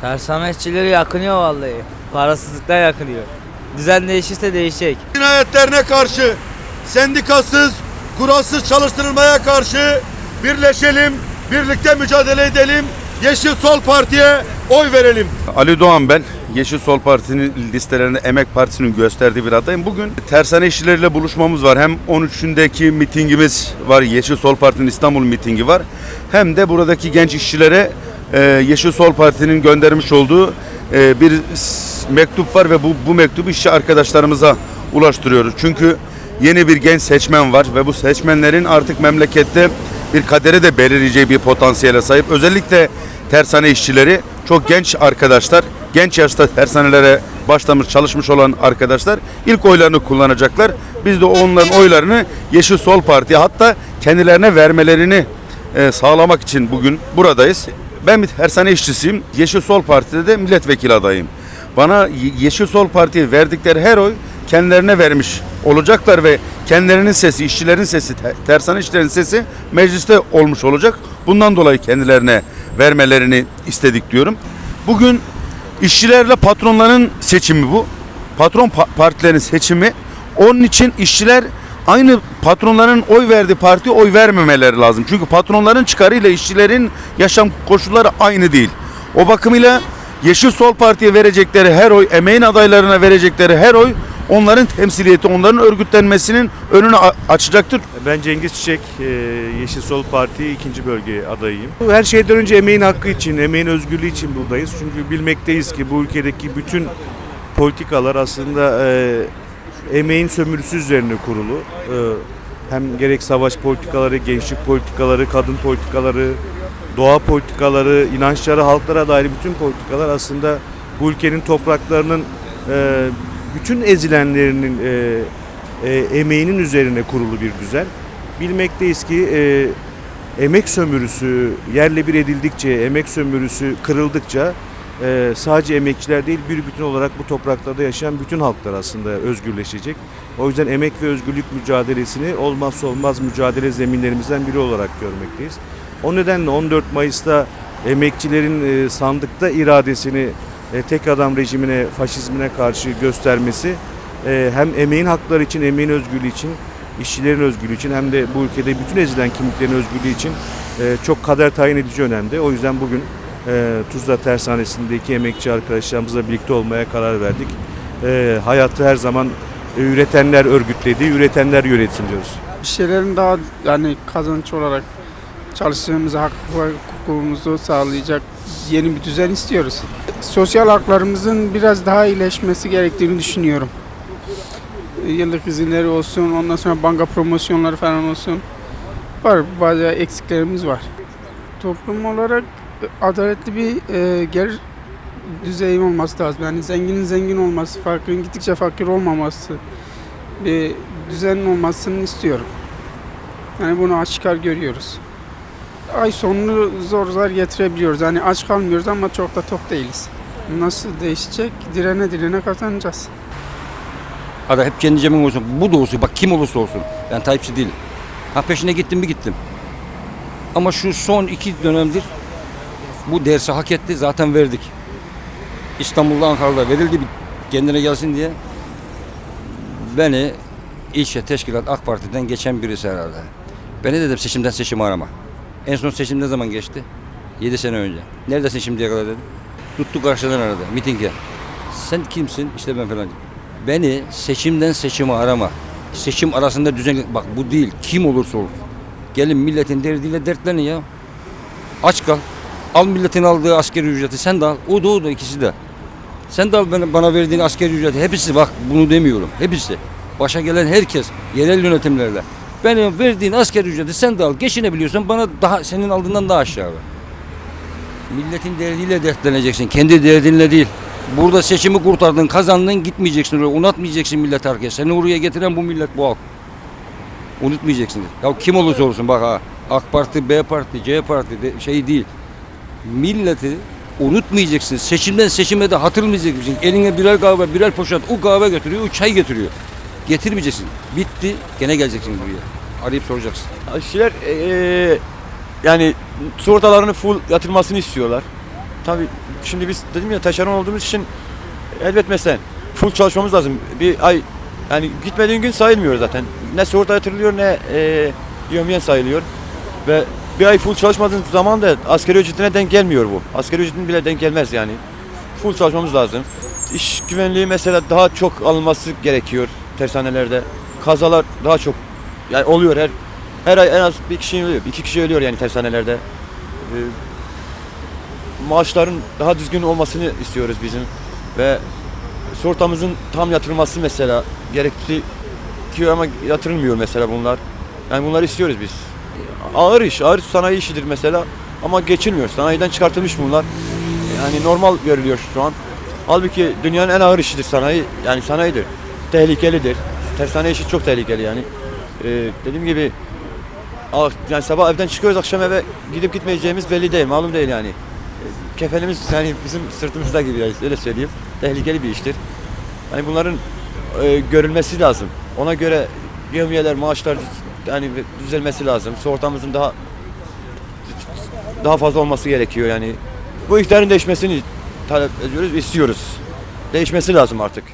Tersane işçileri yakınıyor vallahi. Parasızlıktan yakınıyor. Düzen değişirse değişecek. Cinayetlerine karşı sendikasız, kuralsız çalıştırılmaya karşı birleşelim, birlikte mücadele edelim. Yeşil Sol Parti'ye oy verelim. Ali Doğan ben. Yeşil Sol Parti'nin listelerinde Emek Partisi'nin gösterdiği bir adayım. Bugün tersane işçileriyle buluşmamız var. Hem 13'ündeki mitingimiz var. Yeşil Sol Parti'nin İstanbul mitingi var. Hem de buradaki genç işçilere e, Yeşil Sol Parti'nin göndermiş olduğu e, bir mektup var ve bu, bu mektubu işçi arkadaşlarımıza ulaştırıyoruz. Çünkü yeni bir genç seçmen var ve bu seçmenlerin artık memlekette bir kadere de belirleyeceği bir potansiyele sahip. Özellikle tersane işçileri çok genç arkadaşlar, genç yaşta tersanelere başlamış çalışmış olan arkadaşlar ilk oylarını kullanacaklar. Biz de onların oylarını Yeşil Sol Parti'ye hatta kendilerine vermelerini e, sağlamak için bugün buradayız. Ben bir tersane işçisiyim. Yeşil Sol Parti'de de milletvekili adayım. Bana Ye- Yeşil Sol Parti'ye verdikleri her oy kendilerine vermiş olacaklar ve kendilerinin sesi, işçilerin sesi, te- tersane işçilerin sesi mecliste olmuş olacak. Bundan dolayı kendilerine vermelerini istedik diyorum. Bugün işçilerle patronların seçimi bu. Patron pa- partilerin seçimi. Onun için işçiler aynı patronların oy verdiği partiye oy vermemeleri lazım. Çünkü patronların çıkarıyla işçilerin yaşam koşulları aynı değil. O bakımıyla Yeşil Sol Parti'ye verecekleri her oy, emeğin adaylarına verecekleri her oy onların temsiliyeti, onların örgütlenmesinin önünü açacaktır. Ben Cengiz Çiçek, e, Yeşil Sol Parti ikinci bölge adayıyım. Her şeyden önce emeğin hakkı için, emeğin özgürlüğü için buradayız. Çünkü bilmekteyiz ki bu ülkedeki bütün politikalar aslında e, emeğin sömürüsü üzerine kurulu. E, hem gerek savaş politikaları, gençlik politikaları, kadın politikaları, doğa politikaları, inançları, halklara dair bütün politikalar aslında bu ülkenin topraklarının e, bütün ezilenlerinin e, emeğinin üzerine kurulu bir düzen. Bilmekteyiz ki emek sömürüsü yerle bir edildikçe, emek sömürüsü kırıldıkça e, sadece emekçiler değil bir bütün olarak bu topraklarda yaşayan bütün halklar aslında özgürleşecek. O yüzden emek ve özgürlük mücadelesini olmazsa olmaz mücadele zeminlerimizden biri olarak görmekteyiz. O nedenle 14 Mayıs'ta emekçilerin e, sandıkta iradesini e, tek adam rejimine, faşizmine karşı göstermesi e, hem emeğin hakları için, emeğin özgürlüğü için, işçilerin özgürlüğü için hem de bu ülkede bütün ezilen kimliklerin özgürlüğü için e, çok kader tayin edici önemli. O yüzden bugün e, Tuzla Tersanesi'ndeki emekçi arkadaşlarımızla birlikte olmaya karar verdik. E, hayatı her zaman e, üretenler örgütledi, üretenler yönetsin diyoruz. bir şeylerin daha yani kazanç olarak çalıştığımız hak hukukumuzu sağlayacak yeni bir düzen istiyoruz. Sosyal haklarımızın biraz daha iyileşmesi gerektiğini düşünüyorum. Yıllık izinleri olsun, ondan sonra banka promosyonları falan olsun. Var, bazı eksiklerimiz var. Toplum olarak adaletli bir e, gelir düzeyi olması lazım. Yani zenginin zengin olması, fakirin gittikçe fakir olmaması bir düzenin olmasını istiyorum. Yani bunu açıkar görüyoruz. Ay sonunu zor zor getirebiliyoruz. Yani aç kalmıyoruz ama çok da tok değiliz. Nasıl değişecek? Direne direne kazanacağız. Ada hep kendi cebin olsun. Bu da olsun. Bak kim olursa olsun. Ben Tayyipçi değilim. Ha peşine gittim mi gittim. Ama şu son iki dönemdir bu dersi hak etti. Zaten verdik. İstanbul'da Ankara'da verildi bir kendine gelsin diye. Beni ilçe teşkilat AK Parti'den geçen birisi herhalde. Beni dedim seçimden seçimi arama. En son seçim ne zaman geçti? 7 sene önce. Neredesin şimdiye kadar dedim. Tuttu karşıdan aradı mitinge. Sen kimsin? İşte ben falan. Beni seçimden seçimi arama. Seçim arasında düzen... Bak bu değil. Kim olursa olsun. Gelin milletin derdiyle dertlenin ya. Aç kal. Al milletin aldığı askeri ücreti. Sen de al. O da o da ikisi de. Sen de al bana, verdiğin askeri ücreti. Hepsi bak bunu demiyorum. Hepsi. Başa gelen herkes. Yerel yönetimlerle. Benim verdiğin askeri ücreti sen de al. Geçinebiliyorsan bana daha senin aldığından daha aşağı ver. Milletin derdiyle dertleneceksin. Kendi derdinle değil. Burada seçimi kurtardın, kazandın, gitmeyeceksin oraya. Unutmayacaksın millet herkes. Seni oraya getiren bu millet, bu halk. Unutmayacaksın. Ya kim olursa olsun bak ha. AK Parti, B Parti, C Parti de, şey değil. Milleti unutmayacaksın. Seçimden seçime de hatırlamayacaksın. Eline birer kahve, birer poşet o kahve götürüyor, o çay getiriyor. Getirmeyeceksin. Bitti, gene geleceksin buraya. Arayıp soracaksın. İşçiler eee, yani sigortalarını full yatırmasını istiyorlar. Tabii şimdi biz dedim ya taşeron olduğumuz için elbet mesela full çalışmamız lazım. Bir ay yani gitmediğin gün sayılmıyor zaten. Ne sigorta yatırılıyor ne e, yömiyen sayılıyor. Ve bir ay full çalışmadığın zaman da asgari ücretine denk gelmiyor bu. Asgari ücretin bile denk gelmez yani. Full çalışmamız lazım. İş güvenliği mesela daha çok alınması gerekiyor tersanelerde. Kazalar daha çok yani oluyor her her ay en az bir kişi ölüyor, iki kişi ölüyor yani tersanelerde. Ee, maaşların daha düzgün olmasını istiyoruz bizim ve sortamızın tam yatırılması mesela gerekli ki ama yatırılmıyor mesela bunlar. Yani bunları istiyoruz biz. Ağır iş, ağır sanayi işidir mesela ama geçilmiyor. Sanayiden çıkartılmış bunlar. Yani normal görülüyor şu an. Halbuki dünyanın en ağır işidir sanayi. Yani sanayidir. Tehlikelidir. Tersane işi çok tehlikeli yani. Ee, dediğim gibi ah, yani sabah evden çıkıyoruz akşam eve gidip gitmeyeceğimiz belli değil. Malum değil yani. Ee, Kefenimiz yani bizim sırtımızda gibi yani, öyle söyleyeyim. Tehlikeli bir iştir. Yani bunların e, görülmesi lazım. Ona göre yevmiyeler, maaşlar yani düzelmesi lazım. Sigortamızın daha daha fazla olması gerekiyor yani. Bu iktidarın değişmesini talep ediyoruz, istiyoruz. Değişmesi lazım artık.